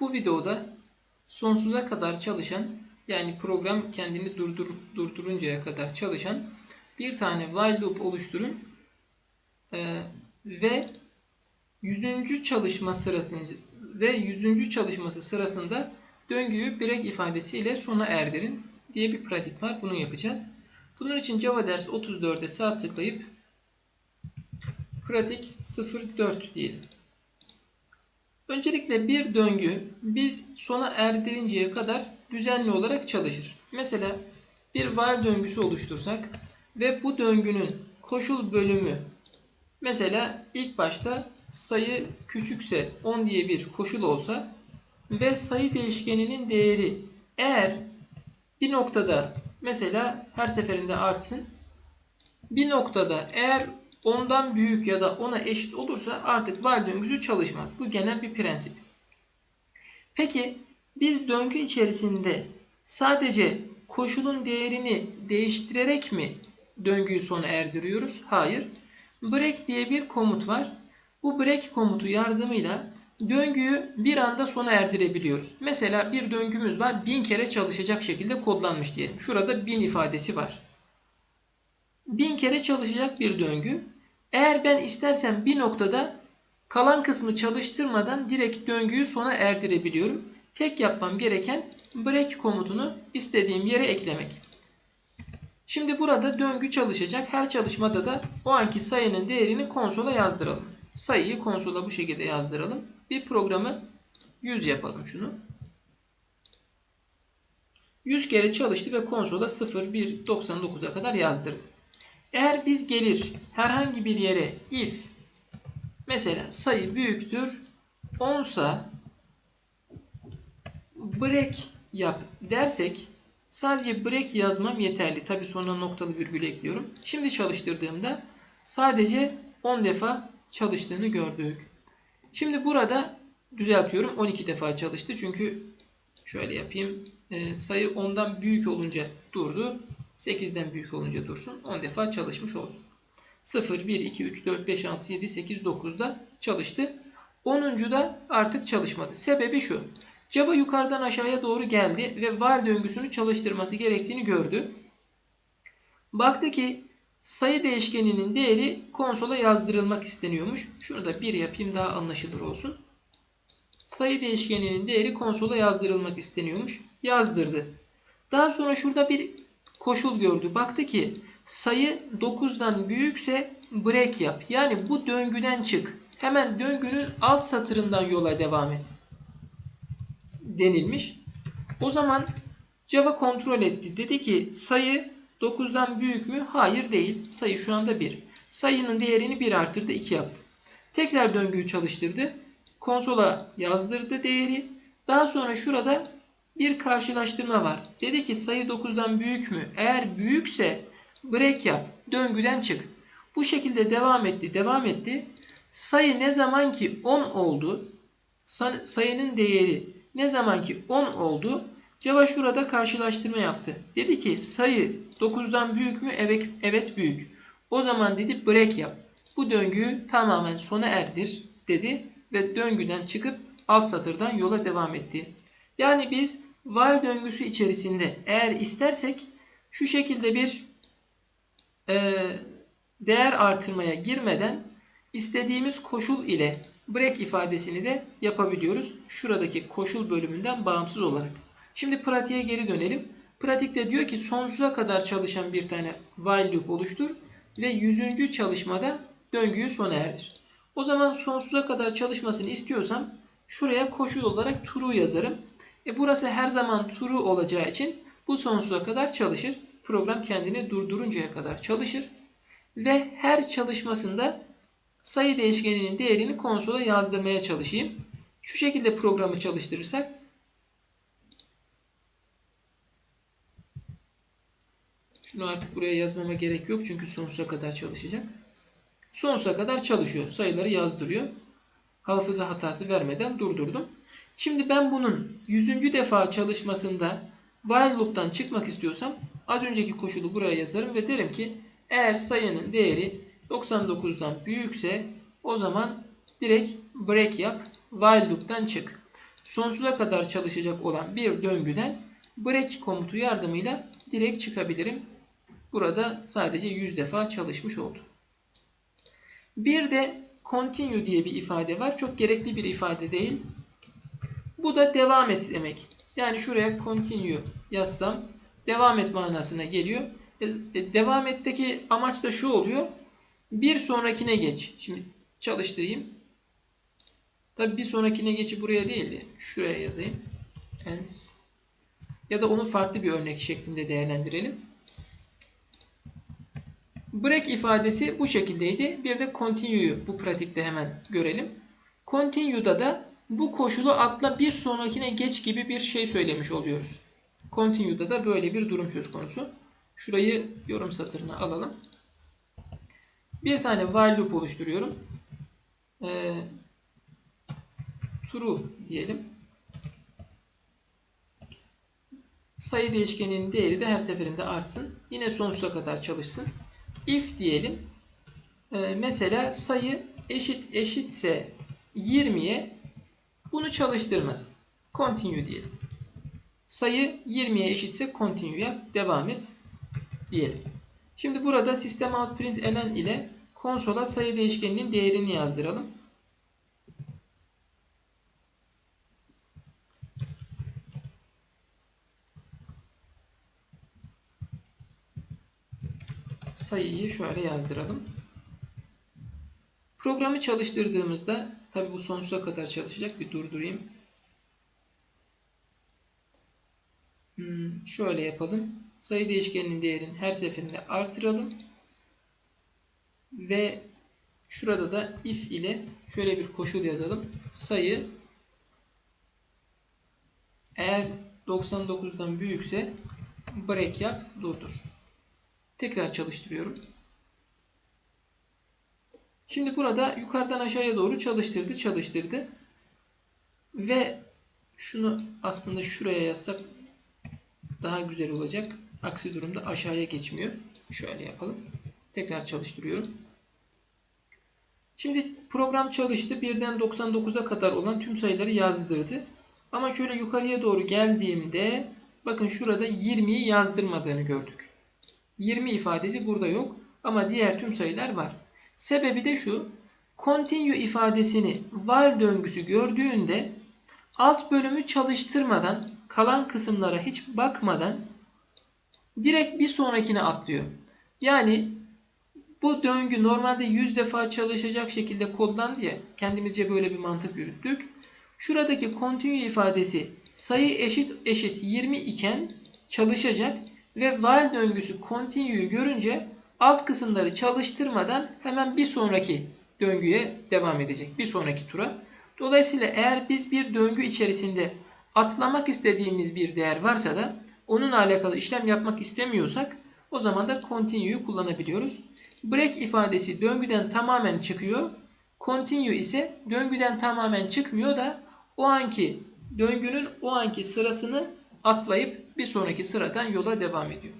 Bu videoda sonsuza kadar çalışan yani program kendini durdur, durduruncaya kadar çalışan bir tane while loop oluşturun Ee, ve 100. çalışma sırasında ve 100. çalışması sırasında döngüyü break ifadesiyle sona erdirin diye bir pratik var. Bunu yapacağız. Bunun için Java ders 34'e sağ tıklayıp pratik 04 diyelim. Öncelikle bir döngü biz sona erdirinceye kadar düzenli olarak çalışır. Mesela bir while döngüsü oluştursak ve bu döngünün koşul bölümü mesela ilk başta sayı küçükse 10 diye bir koşul olsa ve sayı değişkeninin değeri eğer bir noktada mesela her seferinde artsın bir noktada eğer ondan büyük ya da ona eşit olursa artık while döngüsü çalışmaz. Bu genel bir prensip. Peki biz döngü içerisinde sadece koşulun değerini değiştirerek mi döngüyü sona erdiriyoruz? Hayır. Break diye bir komut var. Bu break komutu yardımıyla döngüyü bir anda sona erdirebiliyoruz. Mesela bir döngümüz var. Bin kere çalışacak şekilde kodlanmış diyelim. Şurada bin ifadesi var. Bin kere çalışacak bir döngü. Eğer ben istersem bir noktada kalan kısmı çalıştırmadan direkt döngüyü sona erdirebiliyorum. Tek yapmam gereken break komutunu istediğim yere eklemek. Şimdi burada döngü çalışacak. Her çalışmada da o anki sayının değerini konsola yazdıralım. Sayıyı konsola bu şekilde yazdıralım. Bir programı 100 yapalım şunu. 100 kere çalıştı ve konsola 0, 1, 99'a kadar yazdırdı. Eğer biz gelir herhangi bir yere if mesela sayı büyüktür 10 sa break yap dersek sadece break yazmam yeterli. Tabi sonra noktalı virgül ekliyorum. Şimdi çalıştırdığımda sadece 10 defa çalıştığını gördük. Şimdi burada düzeltiyorum 12 defa çalıştı. Çünkü şöyle yapayım. Ee, sayı 10'dan büyük olunca durdu. 8'den büyük olunca dursun. 10 defa çalışmış olsun. 0, 1, 2, 3, 4, 5, 6, 7, 8, 9'da çalıştı. 10. da artık çalışmadı. Sebebi şu. Java yukarıdan aşağıya doğru geldi ve while döngüsünü çalıştırması gerektiğini gördü. Baktı ki sayı değişkeninin değeri konsola yazdırılmak isteniyormuş. Şunu da 1 yapayım daha anlaşılır olsun. Sayı değişkeninin değeri konsola yazdırılmak isteniyormuş. Yazdırdı. Daha sonra şurada bir koşul gördü. Baktı ki sayı 9'dan büyükse break yap. Yani bu döngüden çık. Hemen döngünün alt satırından yola devam et. Denilmiş. O zaman Java kontrol etti. Dedi ki sayı 9'dan büyük mü? Hayır değil. Sayı şu anda 1. Sayının değerini 1 artırdı 2 yaptı. Tekrar döngüyü çalıştırdı. Konsola yazdırdı değeri. Daha sonra şurada bir karşılaştırma var. Dedi ki sayı 9'dan büyük mü? Eğer büyükse break yap. Döngüden çık. Bu şekilde devam etti. Devam etti. Sayı ne zaman ki 10 oldu. Sayının değeri ne zaman ki 10 oldu. Java şurada karşılaştırma yaptı. Dedi ki sayı 9'dan büyük mü? Evet, evet büyük. O zaman dedi break yap. Bu döngüyü tamamen sona erdir dedi ve döngüden çıkıp alt satırdan yola devam etti. Yani biz while döngüsü içerisinde eğer istersek şu şekilde bir e, değer artırmaya girmeden istediğimiz koşul ile break ifadesini de yapabiliyoruz. Şuradaki koşul bölümünden bağımsız olarak. Şimdi pratiğe geri dönelim. Pratikte diyor ki sonsuza kadar çalışan bir tane while loop oluştur ve 100. çalışmada döngüyü sona erdir. O zaman sonsuza kadar çalışmasını istiyorsam şuraya koşul olarak true yazarım. E burası her zaman true olacağı için bu sonsuza kadar çalışır. Program kendini durduruncaya kadar çalışır. Ve her çalışmasında sayı değişkeninin değerini konsola yazdırmaya çalışayım. Şu şekilde programı çalıştırırsak Şunu artık buraya yazmama gerek yok çünkü sonsuza kadar çalışacak. Sonsuza kadar çalışıyor. Sayıları yazdırıyor. Hafıza hatası vermeden durdurdum. Şimdi ben bunun 100. defa çalışmasında while loop'tan çıkmak istiyorsam az önceki koşulu buraya yazarım ve derim ki eğer sayının değeri 99'dan büyükse o zaman direkt break yap while loop'tan çık. sonsuza kadar çalışacak olan bir döngüden break komutu yardımıyla direkt çıkabilirim. Burada sadece 100 defa çalışmış oldu. Bir de continue diye bir ifade var. Çok gerekli bir ifade değil. Bu da devam et demek. Yani şuraya continue yazsam devam et manasına geliyor. E, e, devam etteki amaç da şu oluyor. Bir sonrakine geç. Şimdi çalıştırayım. Tabi bir sonrakine geçi buraya değil de şuraya yazayım. Else. Ya da onu farklı bir örnek şeklinde değerlendirelim. Break ifadesi bu şekildeydi. Bir de continue'yu bu pratikte hemen görelim. Continue'da da bu koşulu atla bir sonrakine geç gibi bir şey söylemiş oluyoruz. Continue'da da böyle bir durum söz konusu. Şurayı yorum satırına alalım. Bir tane while loop oluşturuyorum. Ee, true diyelim. Sayı değişkeninin değeri de her seferinde artsın. Yine sonsuza kadar çalışsın. If diyelim. Ee, mesela sayı eşit eşitse 20'ye bunu çalıştırmasın. Continue diyelim. Sayı 20'ye eşitse continue yap. Devam et diyelim. Şimdi burada sistem out print elen ile konsola sayı değişkeninin değerini yazdıralım. sayıyı şöyle yazdıralım. Programı çalıştırdığımızda tabi bu sonsuza kadar çalışacak. Bir durdurayım. Hmm, şöyle yapalım. Sayı değişkeninin değerini her seferinde artıralım. Ve şurada da if ile şöyle bir koşul yazalım. Sayı eğer 99'dan büyükse break yap durdur. Tekrar çalıştırıyorum. Şimdi burada yukarıdan aşağıya doğru çalıştırdı, çalıştırdı. Ve şunu aslında şuraya yazsak daha güzel olacak. Aksi durumda aşağıya geçmiyor. Şöyle yapalım. Tekrar çalıştırıyorum. Şimdi program çalıştı. Birden 99'a kadar olan tüm sayıları yazdırdı. Ama şöyle yukarıya doğru geldiğimde bakın şurada 20'yi yazdırmadığını gördük. 20 ifadesi burada yok ama diğer tüm sayılar var. Sebebi de şu. Continue ifadesini while döngüsü gördüğünde alt bölümü çalıştırmadan kalan kısımlara hiç bakmadan direkt bir sonrakine atlıyor. Yani bu döngü normalde 100 defa çalışacak şekilde kodlandı ya kendimizce böyle bir mantık yürüttük. Şuradaki continue ifadesi sayı eşit eşit 20 iken çalışacak ve while döngüsü continue'yu görünce alt kısımları çalıştırmadan hemen bir sonraki döngüye devam edecek. Bir sonraki tura. Dolayısıyla eğer biz bir döngü içerisinde atlamak istediğimiz bir değer varsa da onunla alakalı işlem yapmak istemiyorsak o zaman da continue'yu kullanabiliyoruz. Break ifadesi döngüden tamamen çıkıyor. Continue ise döngüden tamamen çıkmıyor da o anki döngünün o anki sırasını atlayıp bir sonraki sıradan yola devam ediyor.